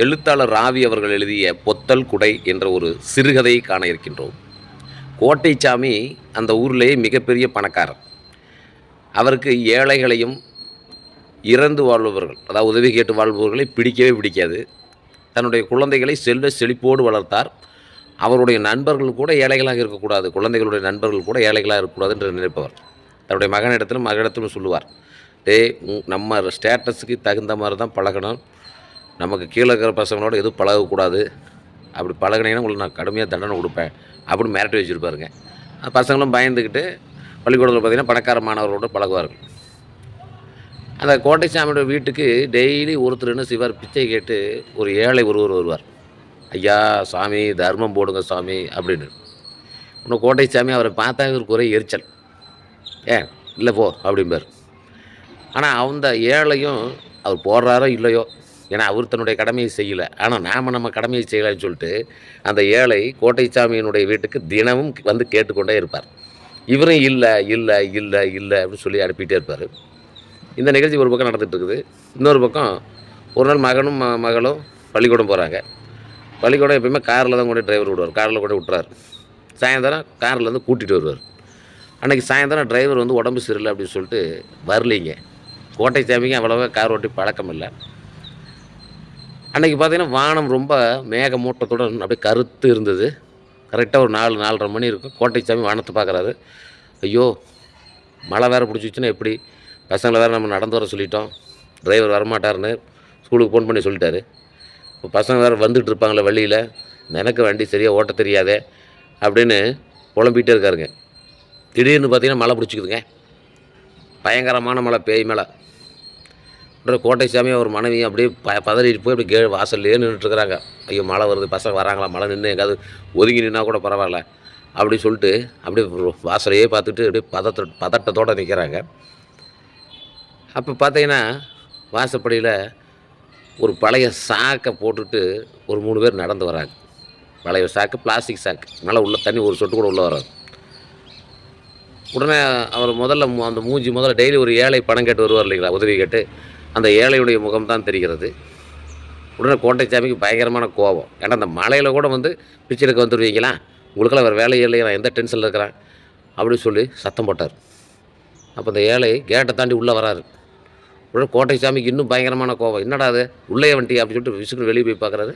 எழுத்தாளர் ராவி அவர்கள் எழுதிய பொத்தல் குடை என்ற ஒரு சிறுகதையை காண இருக்கின்றோம். கோட்டைச்சாமி அந்த ஊரிலேயே மிகப்பெரிய பணக்காரர். அவருக்கு ஏழைகளையும் இறந்து வாழ்பவர்கள் அதாவது உதவி கேட்டு வாழ்பவர்களை பிடிக்கவே பிடிக்காது. தன்னுடைய குழந்தைகளை செல்வ செழிப்போடு வளர்த்தார். அவருடைய நண்பர்கள் கூட ஏழைகளாக இருக்கக்கூடாது குழந்தைகளுடைய நண்பர்கள் கூட ஏழைகளாக இருக்கக்கூடாது என்று நினைப்பவர். தன்னுடைய மகனிடத்திலும் மகனிடத்திலும் சொல்லுவார் டே நம்ம ஸ்டேட்டஸுக்கு தகுந்த மாதிரி தான் பழகணும். நமக்கு கீழே இருக்கிற பசங்களோட எதுவும் பழகக்கூடாது. அப்படி பழகினீங்கன்னா உங்களுக்கு நான் கடுமையாக தண்டனை கொடுப்பேன். அப்படின்னு மிரட்டி வச்சுருப்பாருங்க. பசங்களும் பயந்துக்கிட்டு பள்ளிக்கூடத்தில் பார்த்தீங்கன்னா பணக்கார மாணவர்களோடு பழகுவார்கள். அந்த கோட்டைசாமியோட வீட்டுக்கு டெய்லி ஒருத்தர்னு சிவர் பிச்சை கேட்டு ஒரு ஏழை ஒருவர் வருவார். ஐயா சாமி தர்மம் போடுங்க சாமி அப்படின்னு. இன்னும் கோட்டைசாமி அவரை பார்த்தா இவருக்கு ஒரே எரிச்சல். ஏன் இல்லை போ அப்படிம்பார். ஆனால் அந்த ஏழையும் அவர் போடுறாரோ இல்லையோ ஏன்னா அவர் தன்னுடைய கடமையை செய்யலை. ஆனால் நாம் நம்ம கடமையை செய்யலைன்னு சொல்லிட்டு அந்த ஏழை கோட்டைச்சாமியினுடைய வீட்டுக்கு தினமும் வந்து கேட்டுக்கொண்டே இருப்பார். இவரும் இல்லை இல்லை இல்லை இல்லை அப்படின்னு சொல்லி அனுப்பிட்டே இருப்பார். இந்த நிகழ்ச்சி ஒரு பக்கம் நடந்துகிட்ருக்குது. இருக்குது இன்னொரு பக்கம் ஒரு நாள் மகனும் ம மகளும் பள்ளிக்கூடம் போகிறாங்க பள்ளிக்கூடம் எப்பயுமே காரில் தான் கொண்டு டிரைவர் விடுவார். காரில் கொண்டு விட்டுறாரு. சாயந்தரம் காரில் இருந்து கூட்டிகிட்டு வருவார். அன்றைக்கி சாயந்தரம் டிரைவர் வந்து உடம்பு சரியில்லை அப்படின்னு சொல்லிட்டு வரலீங்க. கோட்டை சாமிக்கு அவ்வளோவா கார் ஓட்டி பழக்கம் இல்லை. அன்றைக்கி பார்த்தீங்கன்னா வானம் ரொம்ப மேகமூட்டத்துடன் அப்படியே கருத்து இருந்தது. கரெக்டாக ஒரு நாலு நாலரை மணி இருக்கும். கோட்டைச்சாமி வானத்தை பார்க்குறாரு. ஐயோ மழை வேறு பிடிச்சிச்சுன்னா எப்படி? பசங்களை வேறு நம்ம நடந்து வர சொல்லிட்டோம். டிரைவர் வரமாட்டாருன்னு ஸ்கூலுக்கு ஃபோன் பண்ணி சொல்லிட்டாரு. இப்போ பசங்க வேறு வந்துட்டு இருப்பாங்களே வழியில். எனக்கு வண்டி சரியாக ஓட்ட தெரியாதே அப்படின்னு புலம்பிகிட்டே இருக்காருங்க. திடீர்னு பார்த்தீங்கன்னா மழை பிடிச்சிக்குதுங்க. பயங்கரமான மழை பேய் மழை. உடனே கோட்டைசாமி அவர் மனைவி அப்படியே ப பதறிட்டு போய் அப்படி கே வாசல்லையே நின்றுட்டுருக்குறாங்க. ஐயோ மழை வருது பசங்க வராங்களா? மழை நின்று எங்காவது ஒதுங்கி நின்னா கூட பரவாயில்ல. அப்படி சொல்லிட்டு அப்படியே வாசலையே பார்த்துட்டு அப்படியே பதத்த பதட்டத்தோடு நிற்கிறாங்க அப்போ பார்த்தீங்கன்னா வாசப்படியில் ஒரு பழைய சாக்கை போட்டுட்டு ஒரு மூணு பேர் நடந்து வராங்க. பழைய சாக்கு பிளாஸ்டிக் சாக்கு. மேலே உள்ள தண்ணி ஒரு சொட்டு கூட உள்ளே வராது. உடனே அவர் முதல்ல அந்த மூஞ்சி முதல்ல டெய்லி ஒரு ஏழை பணம் கேட்டு வருவார் இல்லைங்களா? உதவி கேட்டு. அந்த ஏழையுடைய முகம் தான் தெரிகிறது. உடனே கோட்டைச்சாமிக்கு பயங்கரமான கோபம். ஏன்னா அந்த மலையில் கூட வந்து பிச்சை எடுக்க வந்துடுவீங்களா உங்களுக்கெல்லாம் வேறு வேலையே இல்லையா நான் எந்த டென்ஷனில் இருக்கிறேன்? அப்படின்னு சொல்லி சத்தம் போட்டார். அப்போ அந்த ஏழை கேட்டை தாண்டி உள்ளே வராரு. உடனே கோட்டைச்சாமிக்கு இன்னும் பயங்கரமான கோபம். என்னடா அது? உள்ளே வண்டி அப்படின்னு சொல்லிட்டு விசுக்கு வெளியே போய் பார்க்குறாரு.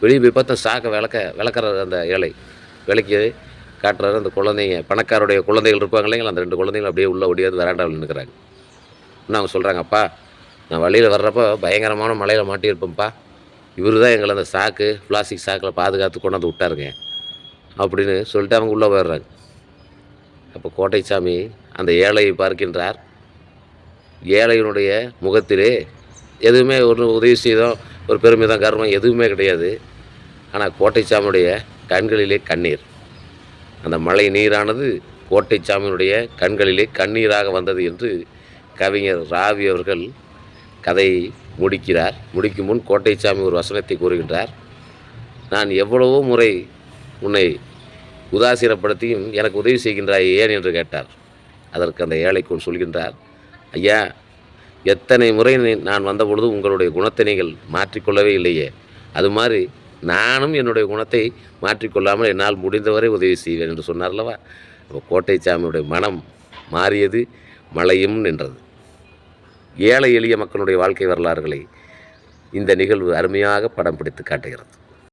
வெளியே போய் பார்த்தா சாக்கை விளக்க விளக்குறாரு அந்த ஏழை. விளக்கி காட்டுறாரு. அந்த குழந்தைங்க பணக்காருடைய குழந்தைகள் இருப்பாங்க இல்லைங்களா? அந்த ரெண்டு குழந்தைங்களும் அப்படியே உள்ளே ஒடியாது வராண்டாவில் நிற்கிறாங்க. இன்னும் அவங்க சொல்கிறாங்க அப்பா நான் வழியில் வர்றப்போ பயங்கரமான மலையில் மாட்டியிருப்பேன்ப்பா. இவர் தான் எங்களை அந்த சாக்கு பிளாஸ்டிக் சாக்கில் பாதுகாத்து கொண்டாந்து விட்டாருங்க. அப்படின்னு சொல்லிட்டு அவங்க உள்ளே போயிடுறாங்க. அப்போ கோட்டைச்சாமி அந்த ஏழையை பார்க்கின்றார். ஏழையினுடைய முகத்திலே எதுவுமே ஒரு உதவி செய்தோம் ஒரு பெருமிதம் கர்மம் எதுவுமே கிடையாது. ஆனால் கோட்டைச்சாமியுடைய கண்களிலே கண்ணீர். அந்த மழை நீரானது கோட்டைச்சாமியினுடைய கண்களிலே கண்ணீராக வந்தது என்று கவிஞர் ராவி அவர்கள் கதையை முடிக்கிறார். முடிக்கும் முன் கோட்டைச்சாமி ஒரு வசனத்தை கூறுகின்றார். நான் எவ்வளவோ முறை உன்னை உதாசீனப்படுத்தியும் எனக்கு உதவி செய்கின்றாய் ஏன் என்று கேட்டார். அதற்கு அந்த ஏழைக்குள் சொல்கின்றார் ஐயா எத்தனை முறை நான் வந்தபொழுது உங்களுடைய குணத்தை நீங்கள் மாற்றிக்கொள்ளவே இல்லையே. அது மாதிரி நானும் என்னுடைய குணத்தை மாற்றிக்கொள்ளாமல் என்னால் முடிந்தவரை உதவி செய்வேன் என்று சொன்னார்லவா அப்போ கோட்டைச்சாமியுடைய மனம் மாறியது மழையும் நின்றது. ஏழை எளிய மக்களுடைய வாழ்க்கை வரலாறுகளை இந்த நிகழ்வு அருமையாக படம் பிடித்து காட்டுகிறது.